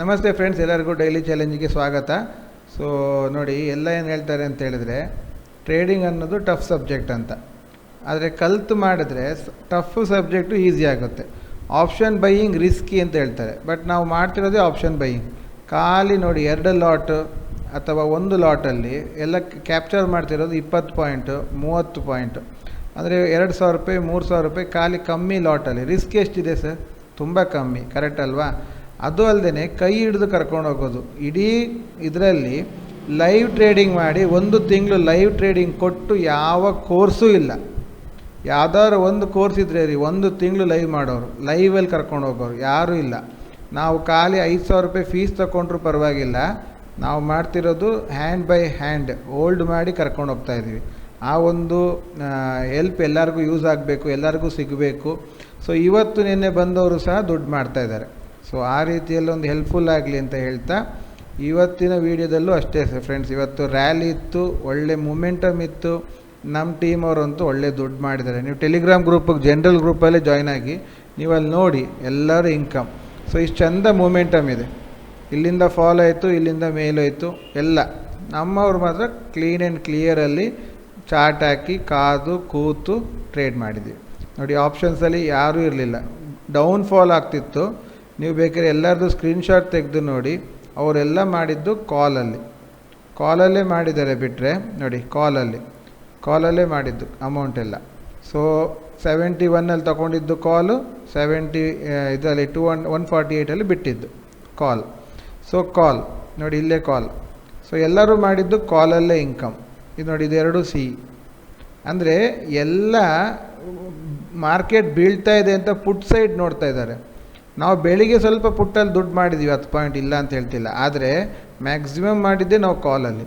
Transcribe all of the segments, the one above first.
ನಮಸ್ತೆ ಫ್ರೆಂಡ್ಸ್ ಎಲ್ಲರಿಗೂ ಡೈಲಿ ಚಾಲೆಂಜಿಗೆ ಸ್ವಾಗತ. ಸೊ ನೋಡಿ, ಎಲ್ಲ ಏನು ಹೇಳ್ತಾರೆ ಅಂತ ಹೇಳಿದ್ರೆ ಟ್ರೇಡಿಂಗ್ ಅನ್ನೋದು ಟಫ್ ಸಬ್ಜೆಕ್ಟ್ ಅಂತ. ಆದರೆ ಕಲ್ತು ಮಾಡಿದ್ರೆ ಟಫ್ ಸಬ್ಜೆಕ್ಟು ಈಸಿ ಆಗುತ್ತೆ. ಆಪ್ಷನ್ ಬೈಯಿಂಗ್ ರಿಸ್ಕಿ ಅಂತ ಹೇಳ್ತಾರೆ. ಬಟ್ ನಾವು ಮಾಡ್ತಿರೋದೇ ಆಪ್ಷನ್ ಬೈಯಿಂಗ್ ಖಾಲಿ ನೋಡಿ, ಎರಡು ಲಾಟ್ ಅಥವಾ ಒಂದು ಲಾಟಲ್ಲಿ ಎಲ್ಲ ಕ್ಯಾಪ್ಚರ್ ಮಾಡ್ತಿರೋದು ಇಪ್ಪತ್ತು ಪಾಯಿಂಟು ಮೂವತ್ತು ಪಾಯಿಂಟು ಅಂದರೆ ಎರಡು ಸಾವಿರ ರೂಪಾಯಿ, ಮೂರು ಸಾವಿರ ರೂಪಾಯಿ ಖಾಲಿ ಕಮ್ಮಿ ಲಾಟಲ್ಲಿ ರಿಸ್ಕ್ ಎಷ್ಟಿದೆ ಸರ್ ತುಂಬ ಕಮ್ಮಿ. ಕರೆಕ್ಟ್ ಅಲ್ವಾ? ಅದು ಅಲ್ಲದೆ ಕೈ ಹಿಡಿದು ಕರ್ಕೊಂಡು ಹೋಗೋದು. ಇಡೀ ಇದರಲ್ಲಿ ಲೈವ್ ಟ್ರೇಡಿಂಗ್ ಮಾಡಿ ಒಂದು ತಿಂಗಳು ಲೈವ್ ಟ್ರೇಡಿಂಗ್ ಕೊಟ್ಟು ಯಾವ ಕೋರ್ಸೂ ಇಲ್ಲ. ಯಾವ್ದಾದ್ರು ಒಂದು ಕೋರ್ಸ್ ಇದ್ರೆ ರೀ, ಒಂದು ತಿಂಗಳು ಲೈವ್ ಮಾಡೋರು ಲೈವಲ್ಲಿ ಕರ್ಕೊಂಡು ಹೋಗೋರು, ಯಾರೂ ಇಲ್ಲ. ನಾವು ಖಾಲಿ ಐದು ಸಾವಿರ ರೂಪಾಯಿ ಫೀಸ್ ತಗೊಂಡ್ರು ಪರವಾಗಿಲ್ಲ. ನಾವು ಮಾಡ್ತಿರೋದು ಹ್ಯಾಂಡ್ ಬೈ ಹ್ಯಾಂಡ್ ಓಲ್ಡ್ ಮಾಡಿ ಕರ್ಕೊಂಡು ಹೋಗ್ತಾ ಇದ್ದೀವಿ. ಆ ಒಂದು ಹೆಲ್ಪ್ ಎಲ್ಲರಿಗೂ ಯೂಸ್ ಆಗಬೇಕು, ಎಲ್ಲರಿಗೂ ಸಿಗಬೇಕು. ಸೊ ಇವತ್ತು ನಿನ್ನೆ ಬಂದವರು ಸಹ ದುಡ್ಡು ಮಾಡ್ತಾ ಇದ್ದಾರೆ. ಸೊ ಆ ರೀತಿಯಲ್ಲಿ ಒಂದು ಹೆಲ್ಪ್ಫುಲ್ ಆಗಲಿ ಅಂತ ಹೇಳ್ತಾ, ಇವತ್ತಿನ ವೀಡಿಯೋದಲ್ಲೂ ಅಷ್ಟೇ ಫ್ರೆಂಡ್ಸ್ ಇವತ್ತು ರ್ಯಾಲಿ ಇತ್ತು, ಒಳ್ಳೆ ಮೂಮೆಂಟಮ್ ಇತ್ತು. ನಮ್ಮ ಟೀಮ್ ಅವರಂತೂ ಒಳ್ಳೆ ದುಡ್ಡು ಮಾಡಿದ್ದಾರೆ. ನೀವು ಟೆಲಿಗ್ರಾಮ್ ಗ್ರೂಪಿಗೆ ಜನರಲ್ ಗ್ರೂಪಲ್ಲೇ ಜಾಯ್ನ್ ಆಗಿ ನೀವು ಅಲ್ಲಿ ನೋಡಿ ಎಲ್ಲರೂ ಇನ್ಕಮ್ ಸೊ ಇಷ್ಟು ಚಂದ ಮೂಮೆಂಟಮ್ ಇದೆ. ಇಲ್ಲಿಂದ ಫಾಲ್ ಆಯಿತು, ಇಲ್ಲಿಂದ ಮೇಲಾಯಿತು, ಎಲ್ಲ. ನಮ್ಮವ್ರು ಮಾತ್ರ ಕ್ಲೀನ್ ಆ್ಯಂಡ್ ಕ್ಲಿಯರಲ್ಲಿ ಚಾರ್ಟ್ ಹಾಕಿ ಕಾದು, ಕೂತು ಟ್ರೇಡ್ ಮಾಡಿದ್ವಿ. ನೋಡಿ ಆಪ್ಷನ್ಸಲ್ಲಿ ಯಾರೂ ಇರಲಿಲ್ಲ. ಡೌನ್ ಫಾಲ್ ಆಗ್ತಿತ್ತು. ನೀವು ಬೇಕಾದ್ರೆ ಎಲ್ಲರದು ಸ್ಕ್ರೀನ್ಶಾಟ್ ತೆಗೆದು ನೋಡಿ. ಅವರೆಲ್ಲ ಮಾಡಿದ್ದು ಕಾಲಲ್ಲಿ ಕಾಲಲ್ಲೇ ಮಾಡಿದ್ದಾರೆ ಬಿಟ್ಟರೆ ನೋಡಿ ಕಾಲಲ್ಲಿ ಕಾಲಲ್ಲೇ ಮಾಡಿದ್ದು ಅಮೌಂಟ್ ಎಲ್ಲ. ಸೊ ಸೆವೆಂಟಿ ಒನ್ನಲ್ಲಿ ತೊಗೊಂಡಿದ್ದು ಕಾಲು ಸೆವೆಂಟಿ ಇದರಲ್ಲಿ ಟು ಒನ್ ಒನ್ ಫಾರ್ಟಿ ಏಯ್ಟಲ್ಲಿ ಬಿಟ್ಟಿದ್ದು ಕಾಲ್ ಸೊ ಕಾಲ್ ನೋಡಿ, ಇಲ್ಲೇ ಕಾಲ್ ಸೊ ಎಲ್ಲರೂ ಮಾಡಿದ್ದು ಕಾಲಲ್ಲೇ ಇನ್ಕಮ್ ಇದು ನೋಡಿ ಇದೆರಡು ಸಿ ಅಂದರೆ ಎಲ್ಲ ಮಾರ್ಕೆಟ್ ಬೀಳ್ತಾ ಇದೆ ಅಂತ ಪುಟ್ ಸೈಡ್ ನೋಡ್ತಾ ಇದ್ದಾರೆ. ನಾವು ಬೆಳಿಗ್ಗೆ ಸ್ವಲ್ಪ ಪುಟ್ಟಲ್ಲಿ ದುಡ್ಡು ಮಾಡಿದ್ದೀವಿ ಹತ್ತು ಪಾಯಿಂಟ್ ಇಲ್ಲ ಅಂತ ಹೇಳ್ತಿಲ್ಲ. ಆದರೆ ಮ್ಯಾಕ್ಸಿಮಮ್ ಮಾಡಿದ್ದೆ ನಾವು ಕಾಲಲ್ಲಿ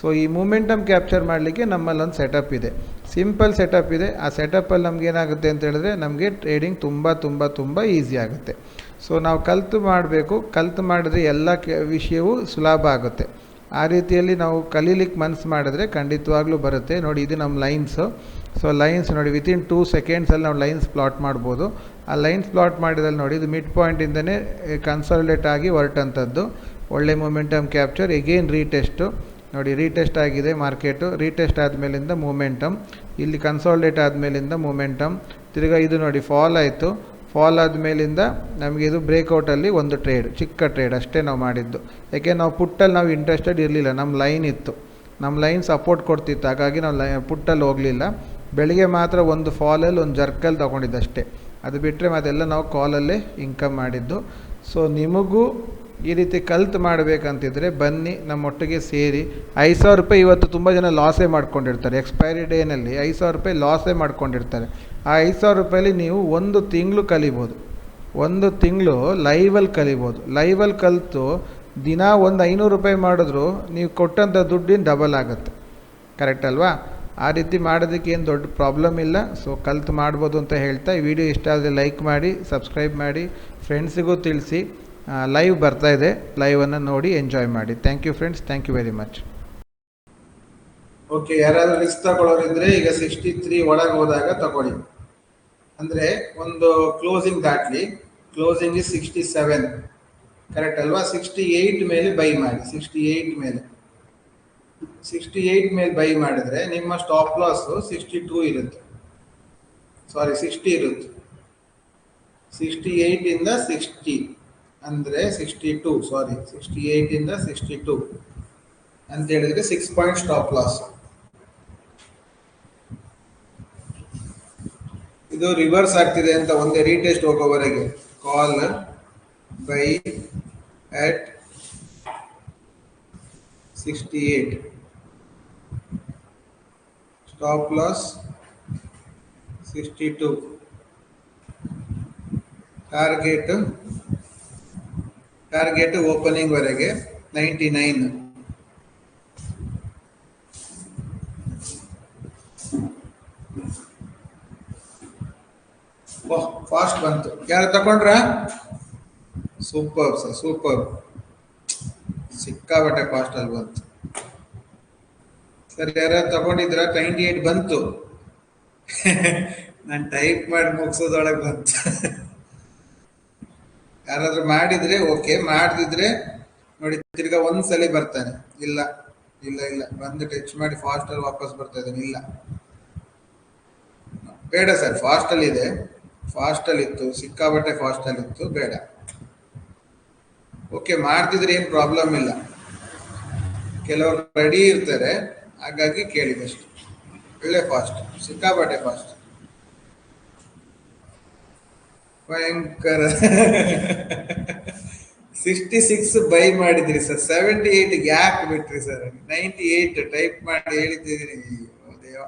ಸೊ ಈ ಮೂಮೆಂಟಮ್ ಕ್ಯಾಪ್ಚರ್ ಮಾಡಲಿಕ್ಕೆ ನಮ್ಮಲ್ಲಿ ಒಂದು ಸೆಟಪ್ ಇದೆ. ಸಿಂಪಲ್ ಸೆಟಪ್ ಇದೆ. ಆ ಸೆಟಪ್ಪಲ್ಲಿ ನಮ್ಗೆ ಏನಾಗುತ್ತೆ ಅಂತ ಹೇಳಿದ್ರೆ, ನಮಗೆ ಟ್ರೇಡಿಂಗ್ ತುಂಬ ತುಂಬ ತುಂಬ ಈಸಿ ಆಗುತ್ತೆ. ಸೊ ನಾವು ಕಲ್ತು ಮಾಡಬೇಕು. ಕಲ್ತು ಮಾಡಿದ್ರೆ ಎಲ್ಲ ಕೆ, ವಿಷಯವೂ ಸುಲಭ ಆಗುತ್ತೆ. ಆ ರೀತಿಯಲ್ಲಿ ನಾವು ಕಲೀಲಿಕ್ಕೆ ಮನಸ್ಸು ಮಾಡಿದ್ರೆ ಖಂಡಿತವಾಗ್ಲೂ ಬರುತ್ತೆ. ನೋಡಿ, ಇದು ನಮ್ಮ ಲೈನ್ಸು ಸೊ ಲೈನ್ಸ್ ನೋಡಿ ವಿತಿನ್ ಟೂ ಸೆಕೆಂಡ್ಸಲ್ಲಿ ನಾವು ಲೈನ್ಸ್ ಪ್ಲಾಟ್ ಮಾಡ್ಬೋದು. ಆ ಲೈನ್ಸ್ ಪ್ಲಾಟ್ ಮಾಡಿದಲ್ಲಿ ನೋಡಿ, ಇದು ಮಿಡ್ ಪಾಯಿಂಟಿಂದನೇ ಕನ್ಸಾಲಿಡೇಟ್ ಆಗಿ ಹೊರಟಂಥದ್ದು ಒಳ್ಳೆ ಮೊಮೆಂಟಮ್ ಕ್ಯಾಪ್ಚರ್ ಎಗೇನ್ ರೀಟೆಸ್ಟು ನೋಡಿ ರೀಟೆಸ್ಟ್ ಆಗಿದೆ ಮಾರ್ಕೆಟು ರೀಟೆಸ್ಟ್ ಆದಮೇಲಿಂದ ಮೂಮೆಂಟಮ್ ಇಲ್ಲಿ ಕನ್ಸಾಲ್ಡೇಟ್ ಆದಮೇಲಿಂದ ಮೂಮೆಂಟಮ್ ತಿರ್ಗಾ ಇದು ನೋಡಿ ಫಾಲ್ ಆಯಿತು. ಫಾಲ್ ಆದಮೇಲಿಂದ ನಮಗೆ ಇದು ಬ್ರೇಕೌಟಲ್ಲಿ ಒಂದು ಟ್ರೇಡ್ ಚಿಕ್ಕ ಟ್ರೇಡ್ ಅಷ್ಟೇ ನಾವು ಮಾಡಿದ್ದು. ಯಾಕೆ, ನಾವು ಪುಟ್ಟಲ್ಲಿ ನಾವು ಇಂಟ್ರೆಸ್ಟೆಡ್ ಇರಲಿಲ್ಲ. ನಮ್ಮ ಲೈನ್ ಇತ್ತು. ನಮ್ಮ ಲೈನ್ ಸಪೋರ್ಟ್ ಕೊಡ್ತಿತ್ತು. ಹಾಗಾಗಿ ನಾವು ಲೈ ಪುಟ್ಟಲ್ಲಿ ಹೋಗಲಿಲ್ಲ. ಬೆಳಿಗ್ಗೆ ಮಾತ್ರ ಒಂದು ಫಾಲಲ್ಲಿ ಒಂದು ಜರ್ಕಲ್ಲಿ ತೊಗೊಂಡಿದ್ದು ಅಷ್ಟೇ ಅದು ಬಿಟ್ಟರೆ ಮತ್ತೆಲ್ಲ ನಾವು ಕಾಲಲ್ಲೇ ಇನ್ಕಮ್ ಮಾಡಿದ್ದು. ಸೊ ನಿಮಗೂ ಈ ರೀತಿ ಕಲ್ತು ಮಾಡಬೇಕಂತಿದ್ರೆ ಬನ್ನಿ, ನಮ್ಮೊಟ್ಟಿಗೆ ಸೇರಿ. ಐದು ಸಾವಿರ ರೂಪಾಯಿ ಇವತ್ತು ತುಂಬ ಜನ ಲಾಸೇ ಮಾಡ್ಕೊಂಡಿರ್ತಾರೆ. ಎಕ್ಸ್ಪೈರಿ ಡೇನಲ್ಲಿ ಐದು ಸಾವಿರ ರೂಪಾಯಿ ಲಾಸೇ ಮಾಡ್ಕೊಂಡಿರ್ತಾರೆ. ಆ ಐದು ಸಾವಿರ ರೂಪಾಯಲ್ಲಿ ನೀವು ಒಂದು ತಿಂಗಳು ಕಲಿಬೋದು. ಒಂದು ತಿಂಗಳು ಲೈವಲ್ಲಿ ಕಲಿಬೋದು. ಲೈವಲ್ಲಿ ಕಲಿತು ದಿನ ಒಂದು ಐನೂರು ರೂಪಾಯಿ ಮಾಡಿದ್ರು, ನೀವು ಕೊಟ್ಟಂಥ ದುಡ್ಡಿನ ಡಬಲ್ ಆಗುತ್ತೆ. ಕರೆಕ್ಟ್ ಅಲ್ವಾ? ಆ ರೀತಿ ಮಾಡೋದಕ್ಕೆ ಏನು ದೊಡ್ಡ ಪ್ರಾಬ್ಲಮ್ ಇಲ್ಲ. ಸೊ ಕಲ್ತು ಮಾಡ್ಬೋದು ಅಂತ ಹೇಳ್ತಾ ಈ ವಿಡಿಯೋ ಇಷ್ಟ ಆದರೆ ಲೈಕ್ ಮಾಡಿ ಸಬ್ಸ್ಕ್ರೈಬ್ ಮಾಡಿ ಫ್ರೆಂಡ್ಸಿಗೂ ತಿಳಿಸಿ ಲೈವ್ ಬರ್ತಾ ಇದೆ. ಲೈವನ್ನು ನೋಡಿ ಎಂಜಾಯ್ ಮಾಡಿ. Thank you friends thank you very much okay ಯಾರಾದರೂ ರಿಸ್ಕ್ ತಗೊಳ್ಳೋರಿದ್ರೆ ಈಗ ಸಿಕ್ಸ್ಟಿ ತ್ರೀ ಒಳಗೆ ಹೋದಾಗ ತಗೊಳ್ಳಿ. ಅಂದರೆ ಒಂದು closing ದಾಟ್ಲಿ. Closing is sixty seven correct ಅಲ್ವಾ? ಸಿಕ್ಸ್ಟಿ ಏಯ್ಟ್ ಮೇಲೆ ಬೈ ಮಾಡಿ. ಸಿಕ್ಸ್ಟಿ ಏಯ್ಟ್ ಮೇಲೆ. ಸಿಕ್ಸ್ಟಿ ಏಯ್ಟ್ ಮೇಲೆ ಬೈ ಮಾಡಿದ್ರೆ ನಿಮ್ಮ ಸ್ಟಾಪ್ ಲಾಸ್ ಸಿಕ್ಸ್ಟಿ ಟೂ ಇರುತ್ತೆ. ಸಾರಿ ಸಿಕ್ಸ್ಟಿ ಇರುತ್ತೆ. ಸಿಕ್ಸ್ಟಿ ಇಂದ ಸಿಕ್ಸ್ಟಿ ಅಂದರೆ ಸಿಕ್ಸ್ಟಿ ಟೂ ಸಾರಿ ಸಿಕ್ಸ್ಟಿ ಇಂದ ಸಿಕ್ಸ್ಟಿ ಟೂ ಅಂತ ಹೇಳಿದ್ರೆ ಸಿಕ್ಸ್ ಪಾಯಿಂಟ್ ಸ್ಟಾಪ್ ಲಾಸ್ ಇದು ರಿವರ್ಸ್ ಆಗ್ತಿದೆ ಅಂತ ಒಂದೇ retest ಹೋಗೋವರೆಗೆ. Call buy at sixty eight stop loss sixty two target target opening ವರೆಗೆ ನೈಂಟಿ ನೈನ್ ಫಾಸ್ಟ್ ಬಂತು. ಯಾರು ತಗೊಂಡ್ರ? ಸೂಪರ್ ಸೂಪರ್ ಸಿಕ್ಕಾಬಟ್ಟೆ ಕಾಸ್ಟ್ ಅಲ್ಲಿ ಬಂತು. ಸರ್, ಯಾರು ತಗೊಂಡಿದ್ರ ಟ್ವೆಂಟಿ ಏಟ್ ಬಂತು. ನಾನು ಟೈಪ್ ಮಾಡಿ ಮುಗಿಸೋದೊಳಗೆ ಬಂತು. ಯಾರಾದ್ರೂ ಮಾಡಿದ್ರೆ ಓಕೆ ಮಾಡಿದ್ರೆ ನೋಡಿ ತಿರ್ಗಾ ಒಂದ್ಸಲಿ ಬರ್ತಾನೆ. ಇಲ್ಲ ಇಲ್ಲ ಇಲ್ಲ ಬಂದು ಟಚ್ ಮಾಡಿ ಫಾಸ್ಟ್ ವಾಪಸ್ ಬರ್ತಾ ಇದ್ದಾನೆ, ಇಲ್ಲ. ಬೇಡ ಸರ್ ಫಾಸ್ಟ್ ಇದೆ. ಫಾಸ್ಟ್ ಅಲ್ಲಿ ಇತ್ತು ಸಿಕ್ಕಾಬಟ್ಟೆ ಫಾಸ್ಟ್ ಇತ್ತು, ಬೇಡ. ಓಕೆ ಮಾಡ್ತಿದ್ರೆ ಏನು ಪ್ರಾಬ್ಲಮ್ ಇಲ್ಲ. ಕೆಲವರು ರೆಡಿ ಇರ್ತಾರೆ, ಹಾಗಾಗಿ ಕೇಳಿದಷ್ಟು. ಒಳ್ಳೆ ಫಾಸ್ಟ್ ಸಿಕ್ಕಾಪಟ್ಟೆ ಫಾಸ್ಟ್ ಭಯಂಕರ. ಸಿಕ್ಸ್ಟಿ ಸಿಕ್ಸ್ ಬೈ ಮಾಡಿದ್ರಿ ಸರ್ ಸೆವೆಂಟಿ ಏಟ್ ಗ್ಯಾಪ್ ಬಿಟ್ರಿ ಸರ್. ನೈಂಟಿ ಏಟ್ ಟೈಪ್ ಮಾಡಿ ಹೇಳಿದ್ದೀರಿ. ದೇವ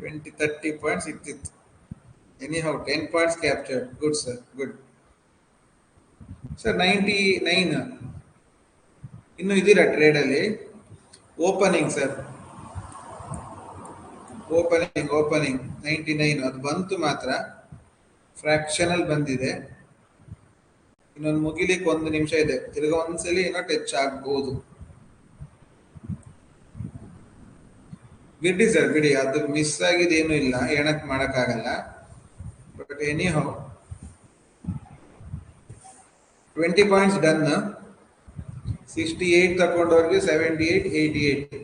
ಟ್ವೆಂಟಿ ತರ್ಟಿ ಪಾಯಿಂಟ್ಸ್ ಸಿಕ್ತಿತ್ತು. Anyhow ten points capture good sir good sir ninety nine ಇನ್ನು trade ಟ್ರೇಡಲ್ಲಿ opening sir opening opening ninety nine ಅದು ಬಂತು ಮಾತ್ರ. ಫ್ರ್ಯಾಕ್ಷನಲ್ ಬಂದಿದೆ. ಇನ್ನೊಂದು ಮುಗಿಲಿಕ್ಕೆ ಒಂದು ನಿಮಿಷ ಇದೆ. ತಿರ್ಗ ಒಂದ್ಸಲಿ ಏನೋ ಟಚ್ ಆಗ್ಬಹುದು ಬಿಡಿ ಸರ್ ಬಿಡಿ. ಅದು ಮಿಸ್ ಆಗಿದೇನು ಇಲ್ಲ. ಏನಕ್ ಮಾಡಕ್ಕಾಗಲ್ಲ. But anyhow twenty points done sixty eight ತಗೊಂಡವ್ರಿಗೆ seventy eight eighty eight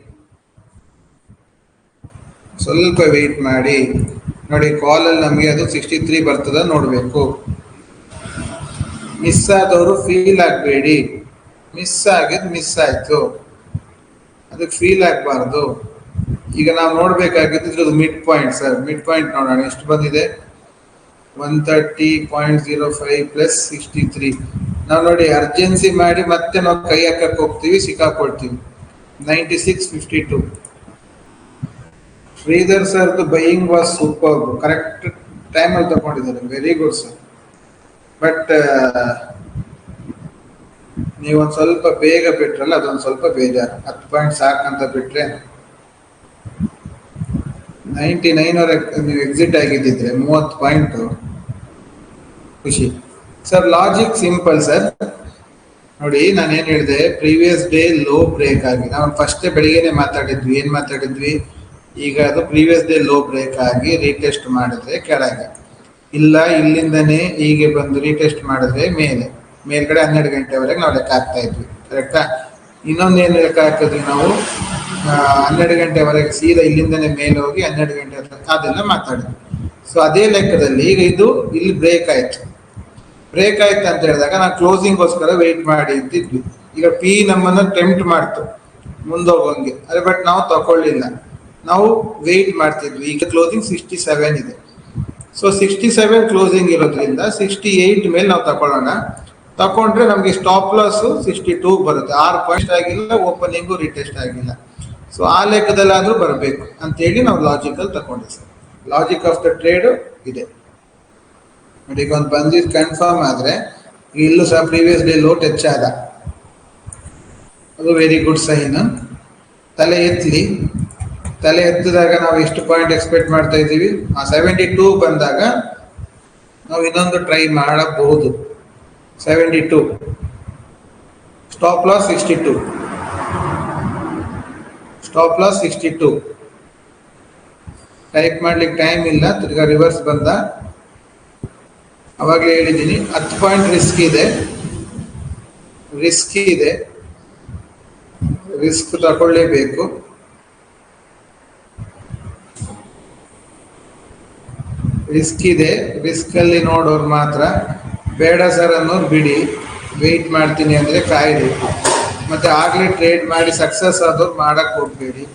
ಸ್ವಲ್ಪ ವೆಯ್ಟ್ ಮಾಡಿ. ನೋಡಿ ಕಾಲಲ್ಲಿ ನಮಗೆ ಅದು ಸಿಕ್ಸ್ಟಿ ತ್ರೀ ಬರ್ತದ, ನೋಡಬೇಕು. ಮಿಸ್ ಆದವರು ಫೀಲ್ ಆಗಬೇಡಿ. ಮಿಸ್ ಆಗಿದ್ ಮಿಸ್ ಆಯ್ತು. ಅದಕ್ಕೆ ಫೀಲ್ ಆಗಬಾರ್ದು. ಈಗ ನಾವು ನೋಡ್ಬೇಕಾಗಿದ್ದು ಇದ್ರದ್ದು mid point sir mid point ನೋಡೋಣ. ಎಷ್ಟು ಬಂದಿದೆ? One thirty point zero five plus sixty three ನಾವು ನೋಡಿ ಅರ್ಜೆನ್ಸಿ ಮಾಡಿ ಮತ್ತೆ ನಾವು ಕೈ ಹಾಕಕ್ಕೆ ಹೋಗ್ತೀವಿ, ಸಿಕ್ಕಾಕೊಳ್ತೀವಿ. Ninety six fifty two Sridhar ಸರ್ದು ಬೈಯಿಂಗ್ ವಾಸ್ ಸೂಪರ್ ಕರೆಕ್ಟ್ ಟೈಮಲ್ಲಿ ತಗೊಂಡಿದ್ದಾರೆ. ವೆರಿ ಗುಡ್ ಸರ್ ಬಟ್ ನೀವೊಂದು ಸ್ವಲ್ಪ ಬೇಗ ಬಿಟ್ರಲ್ಲ, ಅದೊಂದು ಸ್ವಲ್ಪ ಬೇಜಾರು. ಹತ್ತು ಪಾಯಿಂಟ್ ಸಾಕಂತ ಬಿಟ್ರೆ ನೈಂಟಿ ನೈನ್ ನೀವು ಎಕ್ಸಿಟ್ ಆಗಿದ್ದಿದ್ರೆ ಮೂವತ್ತು ಪಾಯಿಂಟ್ ಖುಷಿ. ಸರ್ ಲಾಜಿಕ್ ಸಿಂಪಲ್ ಸರ್ ನೋಡಿ, ನಾನು ಏನ್ ಹೇಳಿದೆ ಪ್ರೀವಿಯಸ್ ಡೇ ಲೋ ಬ್ರೇಕ್ ಆಗಿ ನಾವು ಫಸ್ಟೇ ಬೆಳಿಗ್ಗೆನೆ ಮಾತಾಡಿದ್ವಿ, ಏನ್ ಮಾತಾಡಿದ್ವಿ? ಈಗ ಅದು ಪ್ರೀವಿಯಸ್ ಡೇ ಲೋ ಬ್ರೇಕ್ ಆಗಿ ರೀಟೆಸ್ಟ್ ಮಾಡಿದ್ರೆ ಕೆಳಗೆ. ಇಲ್ಲ, ಇಲ್ಲಿಂದನೇ ಹೀಗೆ ಬಂದು ರೀಟೆಸ್ಟ್ ಮಾಡಿದ್ರೆ ಮೇಲೆ. ಮೇಲ್ಗಡೆ ಹನ್ನೆರಡು ಗಂಟೆವರೆಗೆ ನಾವು ಲೆಕ್ಕ ಹಾಕ್ತಾ ಇದ್ವಿ ಕರೆಕ್ಟಾ ಇನ್ನೊಂದು ಏನು ಲೆಕ್ಕ ಹಾಕಿದ್ವಿ ನಾವು? ಹನ್ನೆರಡು ಗಂಟೆವರೆಗೆ ಸೀದಾ ಇಲ್ಲಿಂದನೇ ಮೇಲೆ ಹೋಗಿ ಹನ್ನೆರಡು ಗಂಟೆ ಅದೆಲ್ಲ ಮಾತಾಡಿದ್ವಿ. ಸೊ ಅದೇ ಲೆಕ್ಕದಲ್ಲಿ ಈಗ ಇದು, ಇಲ್ಲಿ ಬ್ರೇಕ್ ಆಯ್ತು. ಬ್ರೇಕ್ ಆಯ್ತು ಅಂತ ಹೇಳಿದಾಗ ನಾವು ಕ್ಲೋಸಿಂಗ್ಗೋಸ್ಕರ ವೆಯ್ಟ್ ಮಾಡಿ ಅಂತಿದ್ವಿ. ಈಗ ಪಿ ನಮ್ಮನ್ನ ಟೆಂಪ್ಟ್ ಮಾಡ್ತು. ಮುಂದೋಗಂಗೆ. ಅದೇ ಬಟ್ ನಾವು ತಗೊಳ್ಳಿಲ್ಲ ನಾವು ವೆಯ್ಟ್ ಮಾಡ್ತಿದ್ವಿ. ಈಗ ಕ್ಲೋಸಿಂಗ್ ಸಿಕ್ಸ್ಟಿ ಸೆವೆನ್ ಇದೆ. ಸೊ ಸಿಕ್ಸ್ಟಿ ಸೆವೆನ್ ಕ್ಲೋಸಿಂಗ್ ಇರೋದ್ರಿಂದ ಸಿಕ್ಸ್ಟಿ ಏಯ್ಟ್ ಮೇಲೆ ನಾವು ತಗೊಳ್ಳೋಣ ತಗೊಂಡ್ರೆ ನಮಗೆ ಸ್ಟಾಪ್ ಲಾಸ್ ಸಿಕ್ಸ್ಟಿ ಟೂ ಬರುತ್ತೆ. ಆರು ಪಾಯಿಂಟ್ ಆಗಿಲ್ಲ ಓಪನಿಂಗು ರಿಟೆಸ್ಟ್ ಆಗಿಲ್ಲ. ಸೊ ಆ ಲೆಕ್ಕದಲ್ಲಾದರೂ ಬರಬೇಕು. ಅಂತೇಳಿ ನಾವು ಲಾಜಿಕಲ್ ತಗೊಂಡೆ sir. Logic of the trade ಇದೆ. ನೋಡಿ ಈಗ ಒಂದು ಬಂದಿದ್ದು ಕನ್ಫರ್ಮ್ ಆದ್ರೆ, ಇಲ್ಲೂ ಸಹ ಪ್ರೀವಿಯಸ್ ಡೇ ಲೋ ಟಚ್ ಆದ. ಅದು ವೆರಿ ಗುಡ್ ಸೈನ್ ತಲೆ ಎತ್ತಲಿ ತಲೆ ಎತ್ತಿದಾಗ ನಾವು ಎಷ್ಟು ಪಾಯಿಂಟ್ ಎಕ್ಸ್ಪೆಕ್ಟ್ ಮಾಡ್ತಾ ಇದ್ದೀವಿ? ಆ ಸೆವೆಂಟಿ ಟೂ ಬಂದಾಗ ನಾವು ಇನ್ನೊಂದು ಟ್ರೈ ಮಾಡಬಹುದು. Seventy two stop loss sixty two stop loss sixty two type ಮಾಡ್ಲಿಕ್ಕೆ ಟೈಮ್ ಇಲ್ಲ, ತಿರ್ಗಾ ರಿವರ್ಸ್ ಬಂದ. ಅವಾಗಲೇ ಹೇಳಿದ್ದೀನಿ, ಹತ್ತು ಪಾಯಿಂಟ್ ರಿಸ್ಕ್ ಇದೆ. ರಿಸ್ಕ್ ಇದೆ. ರಿಸ್ಕ್ ತಗೊಳ್ಳೇಬೇಕು. ರಿಸ್ಕ್ ಇದೆ. ರಿಸ್ಕ್ ಅಲ್ಲಿ ನೋಡೋರು ಮಾತ್ರ, ಬೇಡ ಸರ್ ಅನ್ನೋರು ಬಿಡಿ. ವೆಯ್ಟ್ ಮಾಡ್ತೀನಿ ಅಂದ್ರೆ ಕಾಯಿರಿ. ಮತ್ತೆ ಆಗ್ಲೇ ಟ್ರೇಡ್ ಮಾಡಿ ಸಕ್ಸಸ್ ಆದವ್ರು ಮಾಡಕ್ ಹೋಗ್ಬೇಡಿ.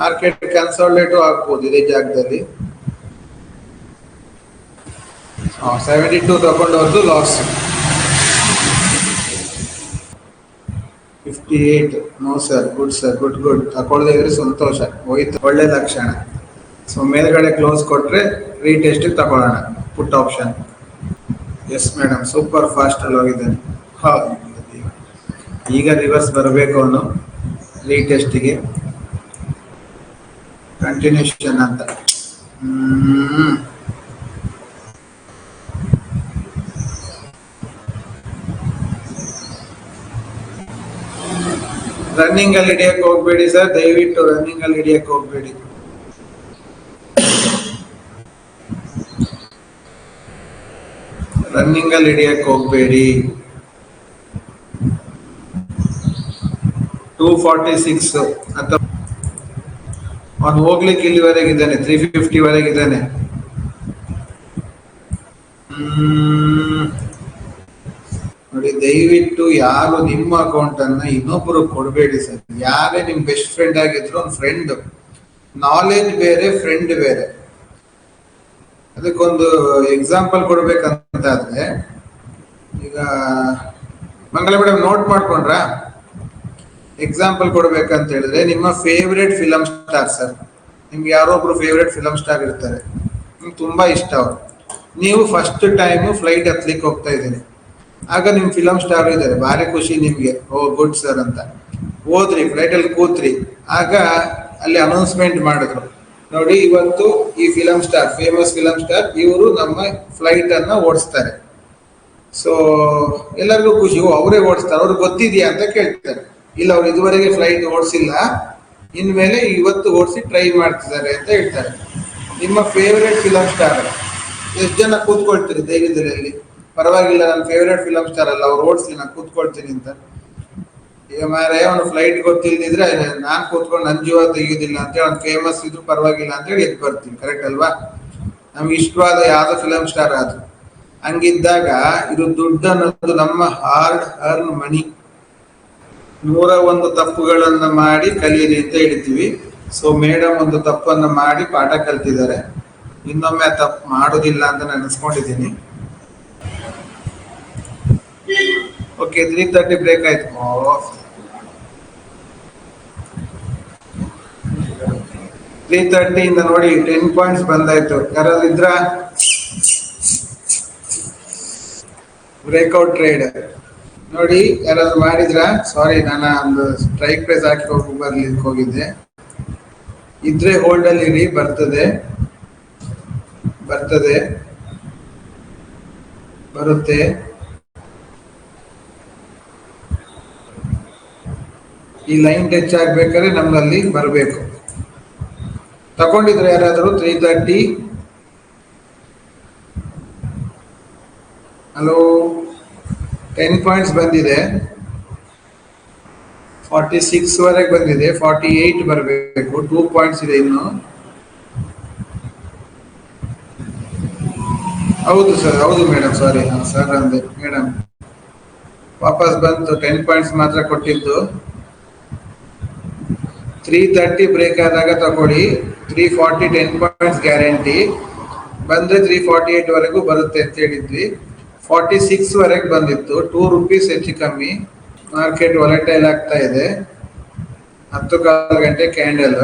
ಮಾರ್ಕೆಟ್ ಕನ್ಸಾಲ್ಟೇಟು ಆಗ್ಬೋದು ಇದೇ ಜಾಗದಲ್ಲಿ. Seventy two ತಗೊಂಡವ್ರದ್ದು loss fifty eight no sir good sir good good ತಗೊಳ್ದೇ ಇದ್ರೆ ಸಂತೋಷ, ಹೋಯ್ತು, ಒಳ್ಳೆ ಲಕ್ಷಣ. ಸೊ ಮೇಲ್ಗಡೆ ಕ್ಲೋಸ್ ಕೊಟ್ರೆ ರೀಟೆಸ್ಟಿಗೆ ತಗೊಳ್ಳೋಣ put option yes madam super fast ಅಲ್ಲಿ ಹೋಗಿದ್ದಾನೆ ಈಗ ರಿವರ್ಸ್ ಬರಬೇಕು ಅವನು ರೀಟೆಸ್ಟಿಗೆ कंटिन्यूशन अंत रनिंग हिड़कबे सर दयु रनिंग हिड़क होगबे रनिंग हिड़क होगबे टू फार्टी सिक्स अथवा ಅವ್ನು ಹೋಗ್ಲಿಕ್ಕೆ ಇಲ್ಲಿವರೆಗೆ ಇದ್ದಾನೆ ತ್ರೀ ಫಿಫ್ಟಿ ವರೆಗೆ ಇದ್ದಾನೆ ಹ್ಮ್. ನೋಡಿ, ದಯವಿಟ್ಟು ಯಾರು ನಿಮ್ಮ ಅಕೌಂಟ್ ಅನ್ನ ಇನ್ನೊಬ್ಬರು ಕೊಡಬೇಡಿ ಸರ್. ಯಾರೇ ನಿಮ್ ಬೆಸ್ಟ್ ಫ್ರೆಂಡ್ ಆಗಿದ್ರು ಒಂದು ಫ್ರೆಂಡ್ ನಾಲೆಜ್ ಬೇರೆ ಫ್ರೆಂಡ್ ಬೇರೆ. ಅದಕ್ಕೊಂದು ಎಕ್ಸಾಂಪಲ್ ಕೊಡ್ಬೇಕಂತಾದ್ರೆ, ಈಗ ಮಂಗಳ ಮೇಡಮ್ ನೋಟ್ ಮಾಡ್ಕೊಂಡ್ರ? ಎಕ್ಸಾಂಪಲ್ ಕೊಡ್ಬೇಕಂತ ಹೇಳಿದ್ರೆ ನಿಮ್ಮ ಫೇವ್ರೆಟ್ ಫಿಲಂ ಸ್ಟಾರ್ ಸರ್ ನಿಮ್ಗೆ ಯಾರೊಬ್ರು ಫೇವ್ರೇಟ್ ಫಿಲಮ್ ಸ್ಟಾರ್ ಇರ್ತಾರೆ. ನಿಮ್ಗೆ ತುಂಬಾ ಇಷ್ಟ ಅವರು. ನೀವು ಫಸ್ಟ್ ಟೈಮ್ ಫ್ಲೈಟ್ ಹತ್ಲಿಕ್ಕೆ ಹೋಗ್ತಾ ಇದ್ದೀನಿ ಆಗ ನಿಮ್ ಫಿಲಮ್ ಸ್ಟಾರ್ ಇದ್ದಾರೆ. ಭಾರಿ ಖುಷಿ ನಿಮ್ಗೆ. ಓ ಗುಡ್ ಸರ್ ಅಂತ. ಹೋದ್ರಿ ಫ್ಲೈಟ್ ಅಲ್ಲಿ ಕೂತ್ರಿ. ಆಗ ಅಲ್ಲಿ ಅನೌನ್ಸ್ಮೆಂಟ್ ಮಾಡಿದ್ರು. ನೋಡಿ, ಇವತ್ತು ಈ film star famous film star ಇವರು ನಮ್ಮ ಫ್ಲೈಟ್ ಅನ್ನ ಓಡಿಸ್ತಾರೆ. ಸೊ ಎಲ್ಲರಿಗೂ ಖುಷಿ. ಓ, ಅವರೇ ಓಡಿಸ್ತಾರೆ. ಅವ್ರಿಗೆ ಗೊತ್ತಿದೆಯಾ ಅಂತ ಕೇಳ್ತಾರೆ. ಇಲ್ಲ, ಅವ್ರು ಇದುವರೆಗೆ ಫ್ಲೈಟ್ ಓಡಿಸಿಲ್ಲ. ಇನ್ಮೇಲೆ ಇವತ್ತು ಓಡಿಸಿ ಟ್ರೈ ಮಾಡ್ತಿದ್ದಾರೆ ಅಂತ ಹೇಳ್ತಾರೆ. ನಿಮ್ಮ ಫೇವರೇಟ್ ಫಿಲಂ ಸ್ಟಾರ್ ಎಷ್ಟು ಜನ ಕೂತ್ಕೊಳ್ತೀರಿ ದೈವದಲ್ಲಿ ಪರವಾಗಿಲ್ಲ ನನ್ನ ಫೇವ್ರೇಟ್ ಫಿಲಮ್ ಸ್ಟಾರ್ ಅಲ್ಲ, ಅವ್ರು ಓಡಿಸಿ ನಾನು ಕೂತ್ಕೊಳ್ತೀನಿ ಅಂತ. ಈಗ ಮಾರೆ, ಅವನು ಫ್ಲೈಟ್ ಗೊತ್ತಿಲ್ದಿದ್ರೆ ನಾನು ಕೂತ್ಕೊಂಡು ನನ್ನ ಜೀವ ತೆಗೆಯೋದಿಲ್ಲ ಅಂತ ಹೇಳಿ, ಅವ್ನು ಫೇಮಸ್ ಇದ್ರು ಪರವಾಗಿಲ್ಲ ಅಂತ ಹೇಳಿ ಎದ್ದು ಬರ್ತೀನಿ ಕರೆಕ್ಟ್ ಅಲ್ವಾ? ನಮ್ಗೆ ಇಷ್ಟವಾದ ಯಾವ್ದು ಫಿಲಂ ಸ್ಟಾರ್ ಆದ್ರು. ಹಂಗಿದ್ದಾಗ ಇದು ದುಡ್ಡು ಅನ್ನೋದು ನಮ್ಮ ಹಾರ್ಡ್ ಅರ್ನ್ ಮನಿ ನೂರ ಒಂದು ತಪ್ಪುಗಳನ್ನ ಮಾಡಿ ಕಲೀರಿ ಅಂತ ಹೇಳ್ತೀವಿ ಸೊ ಮೇಡಮ್ ಒಂದು ತಪ್ಪನ್ನ ಮಾಡಿ ಪಾಠ ಕಲ್ತಿದ್ದಾರೆ. ಇನ್ನೊಮ್ಮೆ ತಪ್ಪು ಮಾಡೋದಿಲ್ಲ ಅಂತ ನೆನೆಸ್ಕೊಂಡಿದ್ದೀನಿ ಓಕೆ ತ್ರೀ ತರ್ಟಿ ಬ್ರೇಕ್ ಆಯ್ತು ತ್ರೀ ತರ್ಟಿ ಇಂದ ನೋಡಿ ಟೆನ್ ಪಾಯಿಂಟ್ಸ್ ಬಂದಾಯ್ತು. ಯಾರಾದ್ರೂ ಇದ್ರ? ಬ್ರೇಕ್ಔಟ್ ಟ್ರೇಡ್ ನೋಡಿ, ಯಾರಾದ್ರು ಮಾಡಿದ್ರ? ಸಾರಿ ನಾನು ಒಂದು ಸ್ಟ್ರೈಕ್ ಪ್ರೈಸ್ ಹಾಕಿ ಹೋಗಿ ಬರ್ಲಿಕ್ಕೆ ಹೋಗಿದ್ದೆ. ಇದ್ರೆ ಹೋಲ್ಡ್ ಅಲ್ಲಿ ಇರಿ, ಬರ್ತದೆ. ಬರ್ತದೆ. ಬರುತ್ತೆ. ಈ ಲೈನ್ ಟಚ್ ಆಗ್ಬೇಕಾದ್ರೆ ನಮ್ಮಲ್ಲಿ ಬರಬೇಕು. ತಗೊಂಡಿದ್ರೆ ಯಾರಾದರೂ three thirty hello ten points ಬಂದಿದೆ. ಫಾರ್ಟಿ ಸಿಕ್ಸ್ ವರೆಗೆ ಬಂದಿದೆ. ಫಾರ್ಟಿ ಏಯ್ಟ್ ಬರಬೇಕು. ಟೂ ಪಾಯಿಂಟ್ಸ್ ಇದೆ ಇನ್ನು. ಹೌದು ಸರ್ ಹೌದು ಮೇಡಮ್ ಸಾರಿ ಸರ್ ಅಂದೆ. ಮೇಡಮ್ ವಾಪಸ್ ಬಂತು. ಟೆನ್ ಪಾಯಿಂಟ್ಸ್ ಮಾತ್ರ ಕೊಟ್ಟಿದ್ದು. ತ್ರೀ ತರ್ಟಿ ಬ್ರೇಕ್ ಆದಾಗ ತಗೊಳ್ಳಿ. Three forty ten points guarantee ಬಂದರೆ ತ್ರೀ ಫಾರ್ಟಿ ಏಟ್ ವರೆಗೂ ಬರುತ್ತೆ ಅಂತ ಹೇಳಿದ್ವಿ. ಫಾರ್ಟಿ ಸಿಕ್ಸ್ ವರೆಗೆ ಬಂದಿತ್ತು. ಟೂ ರುಪೀಸ್ ಹೆಚ್ಚು ಕಮ್ಮಿ. ಮಾರ್ಕೆಟ್ ವಾಲೆಟೈಲ್ ಆಗ್ತಾ ಇದೆ. ಹತ್ತು ಕಾಲು ಗಂಟೆ ಕ್ಯಾಂಡಲ್